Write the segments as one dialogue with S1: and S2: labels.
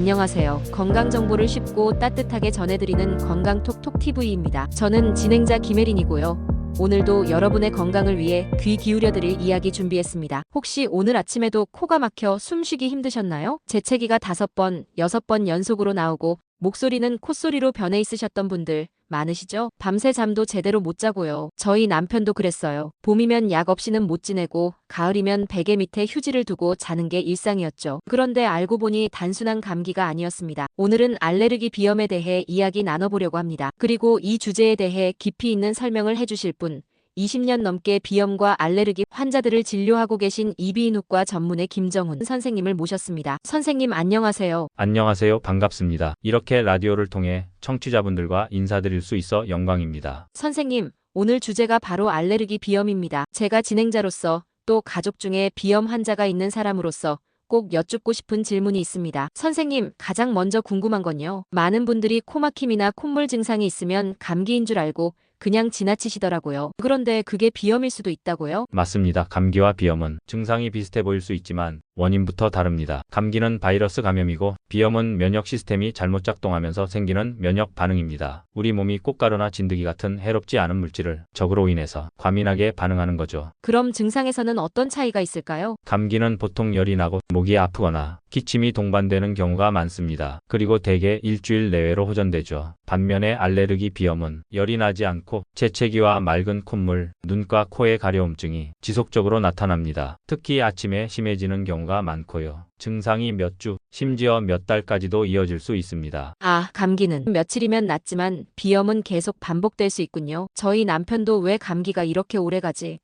S1: 안녕하세요. 건강 정보를 쉽고 따뜻하게 전해드리는 건강톡톡 TV입니다. 저는 진행자 김혜린이고요. 오늘도 여러분의 건강을 위해 귀 기울여드릴 이야기 준비했습니다. 혹시 오늘 아침에도 코가 막혀 숨쉬기 힘드셨나요? 재채기가 다섯 번, 여섯 번 연속으로 나오고 목소리는 콧소리로 변해 있으셨던 분들 많으시죠? 밤새 잠도 제대로 못 자고요. 저희 남편도 그랬어요. 봄이면 약 없이는 못 지내고 가을이면 베개 밑에 휴지를 두고 자는 게 일상이었죠. 그런데 알고 보니 단순한 감기가 아니었습니다. 오늘은 알레르기 비염에 대해 이야기 나눠보려고 합니다. 그리고 이 주제에 대해 깊이 있는 설명을 해주실 분 20년 넘게 비염과 알레르기 환자들을 진료하고 계신 이비인후과 전문의 김정훈 선생님을 모셨습니다. 선생님 안녕하세요.
S2: 안녕하세요. 반갑습니다. 이렇게 라디오를 통해 청취자분들과 인사드릴 수 있어 영광입니다.
S1: 선생님, 오늘 주제가 바로 알레르기 비염입니다. 제가 진행자로서 또 가족 중에 비염 환자가 있는 사람으로서 꼭 여쭙고 싶은 질문이 있습니다. 선생님, 가장 먼저 궁금한 건요. 많은 분들이 코막힘이나 콧물 증상이 있으면 감기인 줄 알고 그냥 지나치시더라고요. 그런데 그게 비염일 수도 있다고요?
S2: 맞습니다. 감기와 비염은 증상이 비슷해 보일 수 있지만 원인부터 다릅니다. 감기는 바이러스 감염이고 비염은 면역 시스템이 잘못 작동하면서 생기는 면역 반응입니다. 우리 몸이 꽃가루나 진드기 같은 해롭지 않은 물질을 적으로 인해서 과민하게 반응하는 거죠.
S1: 그럼 증상에서는 어떤 차이가 있을까요?
S2: 감기는 보통 열이 나고 목이 아프거나 기침이 동반되는 경우가 많습니다. 그리고 대개 일주일 내외로 호전되죠. 반면에 알레르기 비염은 열이 나지 않고 재채기와 맑은 콧물, 눈과 코의 가려움증이 지속적으로 나타납니다. 특히 아침에 심해지는 경우가 많고요. 증상이 몇 주, 심지어 몇 달까지도 이어질 수 있습니다.
S1: 아, 감기는 며칠이면 낫지만 비염은 계속 반복될 수 있군요. 저희 남편도 왜 감기가 이렇게 오래 가지?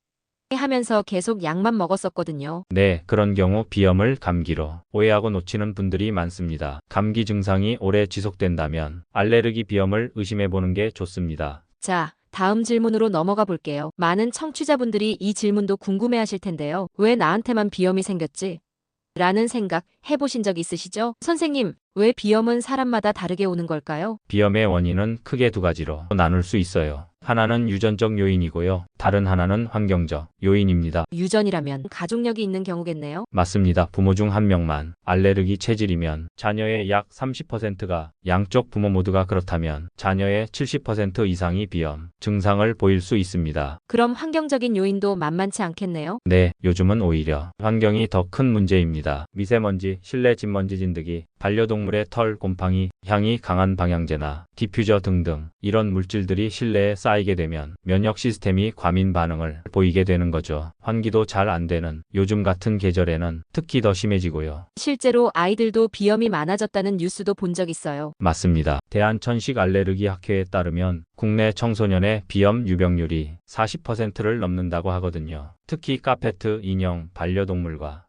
S1: 하면서 계속 약만 먹었었거든요.
S2: 네, 그런 경우 비염을 감기로 오해하고 놓치는 분들이 많습니다. 감기 증상이 오래 지속된다면 알레르기 비염을 의심해 보는 게 좋습니다.
S1: 자, 다음 질문으로 넘어가 볼게요. 많은 청취자분들이 이 질문도 궁금해 하실 텐데요. 왜 나한테만 비염이 생겼지? 라는 생각 해보신 적 있으시죠? 선생님, 왜 비염은 사람마다 다르게 오는 걸까요?
S2: 비염의 원인은 크게 두 가지로 나눌 수 있어요. 하나는 유전적 요인이고요. 다른 하나는 환경적 요인입니다.
S1: 유전이라면 가족력이 있는 경우겠네요.
S2: 맞습니다. 부모 중 한 명만 알레르기 체질이면 자녀의 약 30%가 양쪽 부모 모두가 그렇다면 자녀의 70% 이상이 비염 증상을 보일 수 있습니다.
S1: 그럼 환경적인 요인도 만만치 않겠네요.
S2: 네, 요즘은 오히려 환경이 더 큰 문제입니다. 미세먼지, 실내 진먼지 진드기, 반려동물의 털, 곰팡이, 향이 강한 방향제나 디퓨저 등등 이런 물질들이 실내에 쌓이게 되면 면역 시스템이 과민 반응을 보이게 되는 거죠. 환기도 잘 안 되는 요즘 같은 계절에는 특히 더 심해지고요.
S1: 실제로 아이들도 비염이 많아졌다는 뉴스도 본 적 있어요.
S2: 맞습니다. 대한천식 알레르기 학회에 따르면 국내 청소년의 비염 유병률이 40%를 넘는다고 하거든요. 특히 카페트, 인형, 반려동물과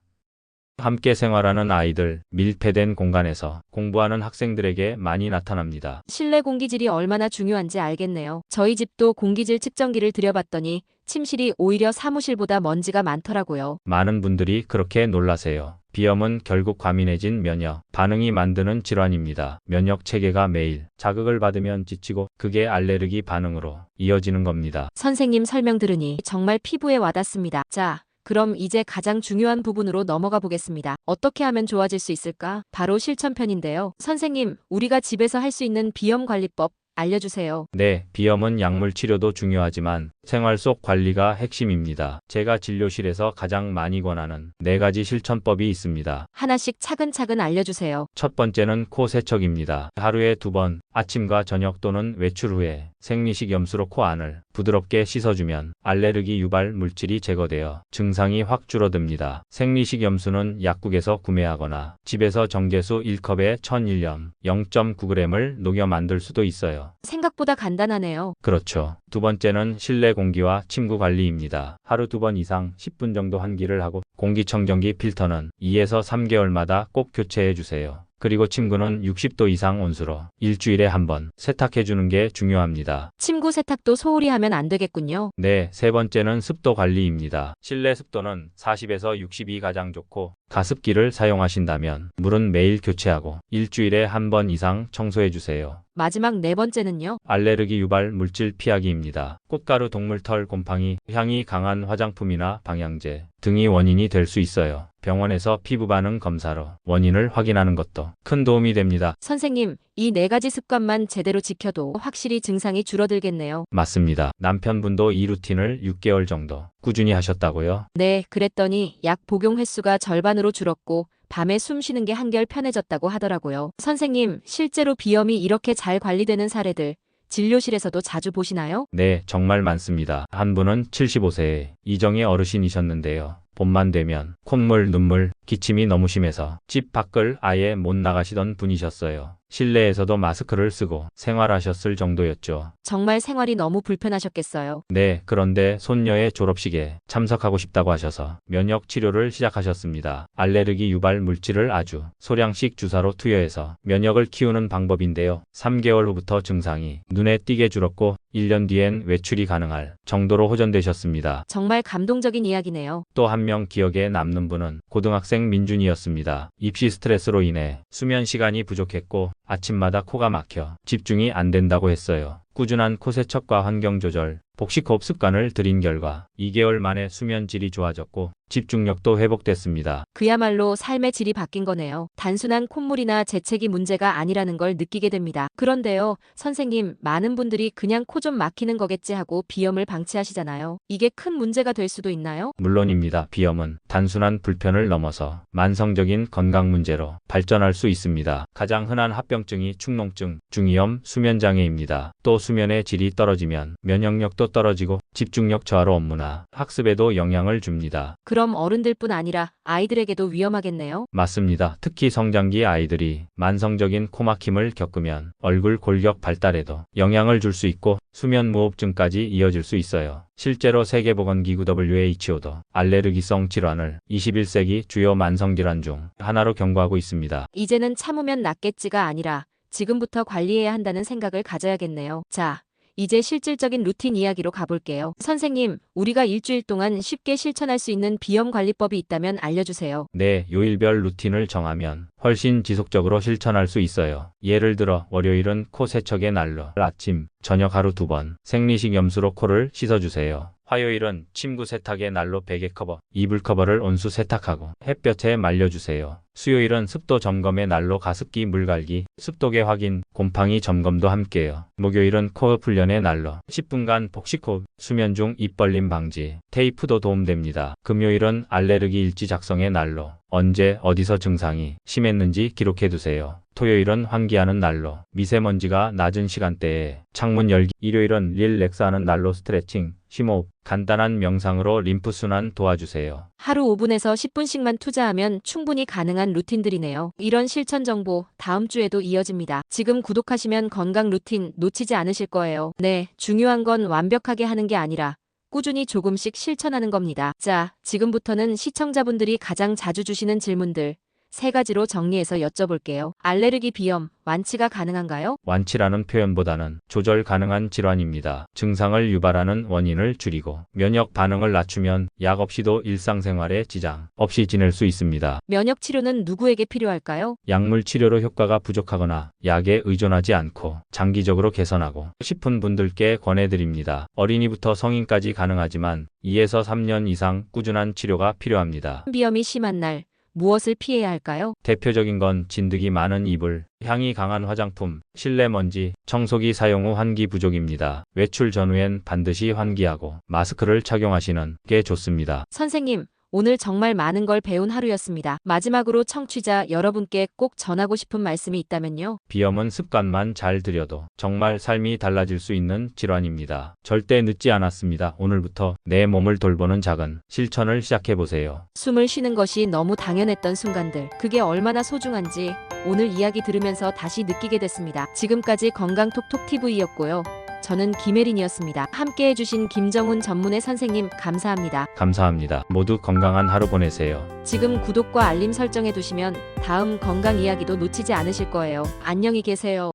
S2: 함께 생활하는 아이들, 밀폐된 공간에서 공부하는 학생들에게 많이 나타납니다.
S1: 실내 공기질이 얼마나 중요한지 알겠네요. 저희 집도 공기질 측정기를 들여봤더니 침실이 오히려 사무실보다 먼지가 많더라고요.
S2: 많은 분들이 그렇게 놀라세요. 비염은 결국 과민해진 면역 반응이 만드는 질환입니다. 면역 체계가 매일 자극을 받으면 지치고 그게 알레르기 반응으로 이어지는 겁니다.
S1: 선생님 설명 들으니 정말 피부에 와닿습니다. 자, 그럼 이제 가장 중요한 부분으로 넘어가 보겠습니다. 어떻게 하면 좋아질 수 있을까? 바로 실천편인데요. 선생님, 우리가 집에서 할 수 있는 비염 관리법 알려주세요.
S2: 네, 비염은 약물 치료도 중요하지만 생활 속 관리가 핵심입니다. 제가 진료실에서 가장 많이 권하는 네 가지 실천법이 있습니다.
S1: 하나씩 차근차근 알려주세요.
S2: 첫 번째는 코 세척입니다. 하루에 두 번, 아침과 저녁 또는 외출 후에 생리식 염수로 코 안을 부드럽게 씻어주면 알레르기 유발 물질이 제거되어 증상이 확 줄어듭니다. 생리식 염수는 약국에서 구매하거나 집에서 정제수 1컵에 1001염 0.9g을 녹여 만들 수도 있어요.
S1: 생각보다 간단하네요.
S2: 그렇죠. 두 번째는 실내 공기와 침구 관리입니다. 하루 두 번 이상 10분 정도 환기를 하고 공기청정기 필터는 2에서 3개월마다 꼭 교체해 주세요. 그리고 침구는 60도 이상 온수로 일주일에 한 번 세탁해 주는 게 중요합니다.
S1: 침구 세탁도 소홀히 하면 안 되겠군요.
S2: 네, 세 번째는 습도 관리입니다. 실내 습도는 40에서 60이 가장 좋고 가습기를 사용하신다면 물은 매일 교체하고 일주일에 한 번 이상 청소해 주세요.
S1: 마지막 네 번째는요.
S2: 알레르기 유발 물질 피하기입니다. 꽃가루, 동물털, 곰팡이, 향이 강한 화장품이나 방향제 등이 원인이 될 수 있어요. 병원에서 피부 반응 검사로 원인을 확인하는 것도 큰 도움이 됩니다.
S1: 선생님, 이 네 가지 습관만 제대로 지켜도 확실히 증상이 줄어들겠네요.
S2: 맞습니다. 남편분도 이 루틴을 6개월 정도 꾸준히 하셨다고요?
S1: 네, 그랬더니 약 복용 횟수가 절반으로 줄었고 밤에 숨 쉬는 게 한결 편해졌다고 하더라고요. 선생님, 실제로 비염이 이렇게 잘 관리되는 사례들 진료실에서도 자주 보시나요?
S2: 네, 정말 많습니다. 한 분은 75세의 이정의 어르신이셨는데요. 봄만 되면 콧물, 눈물, 기침이 너무 심해서 집 밖을 아예 못 나가시던 분이셨어요. 실내에서도 마스크를 쓰고 생활하셨을 정도였죠.
S1: 정말 생활이 너무 불편하셨겠어요.
S2: 네, 그런데 손녀의 졸업식에 참석하고 싶다고 하셔서 면역 치료를 시작하셨습니다. 알레르기 유발 물질을 아주 소량씩 주사로 투여해서 면역을 키우는 방법인데요. 3개월 후부터 증상이 눈에 띄게 줄었고 1년 뒤엔 외출이 가능할 정도로 호전되셨습니다.
S1: 정말 감동적인 이야기네요.
S2: 또 한 명 기억에 남는 분은 고등학생 민준이었습니다. 입시 스트레스로 인해 수면 시간이 부족했고 아침마다 코가 막혀 집중이 안 된다고 했어요. 꾸준한 코 세척과 환경 조절, 복식 호흡 습관을 들인 결과 2개월 만에 수면 질이 좋아졌고 집중력도 회복됐습니다.
S1: 그야말로 삶의 질이 바뀐 거네요. 단순한 콧물이나 재채기 문제가 아니라는 걸 느끼게 됩니다. 그런데요, 선생님, 많은 분들이 그냥 코 좀 막히는 거겠지 하고 비염을 방치하시잖아요. 이게 큰 문제가 될 수도 있나요?
S2: 물론입니다. 비염은 단순한 불편을 넘어서 만성적인 건강 문제로 발전할 수 있습니다. 가장 흔한 합병증이 축농증, 중이염, 수면장애입니다. 또 수면의 질이 떨어지면 면역력도 떨어지고 집중력 저하로 업무나 학습에도 영향을 줍니다.
S1: 그럼 어른들뿐 아니라 아이들에게도 위험하겠네요.
S2: 맞습니다. 특히 성장기 아이들이 만성적인 코막힘을 겪으면 얼굴 골격 발달에도 영향을 줄 수 있고 수면 무호흡증까지 이어질 수 있어요. 실제로 세계보건기구 WHO도 알레르기성 질환을 21세기 주요 만성질환 중 하나로 경고하고 있습니다.
S1: 이제는 참으면 낫겠지가 아니라 지금부터 관리해야 한다는 생각을 가져야겠네요. 자, 이제 실질적인 루틴 이야기로 가볼게요. 선생님, 우리가 일주일 동안 쉽게 실천할 수 있는 비염 관리법이 있다면 알려주세요.
S2: 네, 요일별 루틴을 정하면 훨씬 지속적으로 실천할 수 있어요. 예를 들어 월요일은 코 세척의 날로 아침, 저녁 하루 두 번 생리식 염수로 코를 씻어주세요. 화요일은 침구 세탁의 날로 베개 커버, 이불 커버를 온수 세탁하고 햇볕에 말려주세요. 수요일은 습도 점검의 날로 가습기 물갈기, 습도계 확인, 곰팡이 점검도 함께요. 목요일은 코어 훈련의 날로 10분간 복식 호흡, 수면 중 입 벌림 방지, 테이프도 도움됩니다. 금요일은 알레르기 일지 작성의 날로 언제 어디서 증상이 심했는지 기록해두세요. 토요일은 환기하는 날로 미세먼지가 낮은 시간대에 창문 열기 일요일은 릴렉스하는 날로 스트레칭, 심호흡, 간단한 명상으로 림프순환 도와주세요.
S1: 하루 5분에서 10분씩만 투자하면 충분히 가능한 루틴들이네요. 이런 실천 정보 다음 주에도 이어집니다. 지금 구독하시면 건강 루틴 놓치지 않으실 거예요. 네, 중요한 건 완벽하게 하는 게 아니라 꾸준히 조금씩 실천하는 겁니다. 자, 지금부터는 시청자분들이 가장 자주 주시는 질문들 세 가지로 정리해서 여쭤볼게요. 알레르기 비염 완치가 가능한가요?
S2: 완치라는 표현보다는 조절 가능한 질환입니다. 증상을 유발하는 원인을 줄이고 면역 반응을 낮추면 약 없이도 일상생활에 지장 없이 지낼 수 있습니다.
S1: 면역 치료는 누구에게 필요할까요?
S2: 약물 치료로 효과가 부족하거나 약에 의존하지 않고 장기적으로 개선하고 싶은 분들께 권해드립니다. 어린이부터 성인까지 가능하지만 2에서 3년 이상 꾸준한 치료가 필요합니다.
S1: 비염이 심한 날 무엇을 피해야 할까요?
S2: 대표적인 건 진드기 많은 이불, 향이 강한 화장품, 실내 먼지, 청소기 사용 후 환기 부족입니다. 외출 전후엔 반드시 환기하고 마스크를 착용하시는 게 좋습니다.
S1: 선생님, 오늘 정말 많은 걸 배운 하루였습니다. 마지막으로 청취자 여러분께 꼭 전하고 싶은 말씀이 있다면요.
S2: 비염은 습관만 잘 들여도 정말 삶이 달라질 수 있는 질환입니다. 절대 늦지 않았습니다. 오늘부터 내 몸을 돌보는 작은 실천을 시작해보세요.
S1: 숨을 쉬는 것이 너무 당연했던 순간들. 그게 얼마나 소중한지 오늘 이야기 들으면서 다시 느끼게 됐습니다. 지금까지 건강톡톡 TV였고요. 저는 김혜린이었습니다. 함께 해주신 김정훈 전문의 선생님 감사합니다.
S2: 감사합니다. 모두 건강한 하루 보내세요.
S1: 지금 구독과 알림 설정해 두시면 다음 건강 이야기도 놓치지 않으실 거예요. 안녕히 계세요.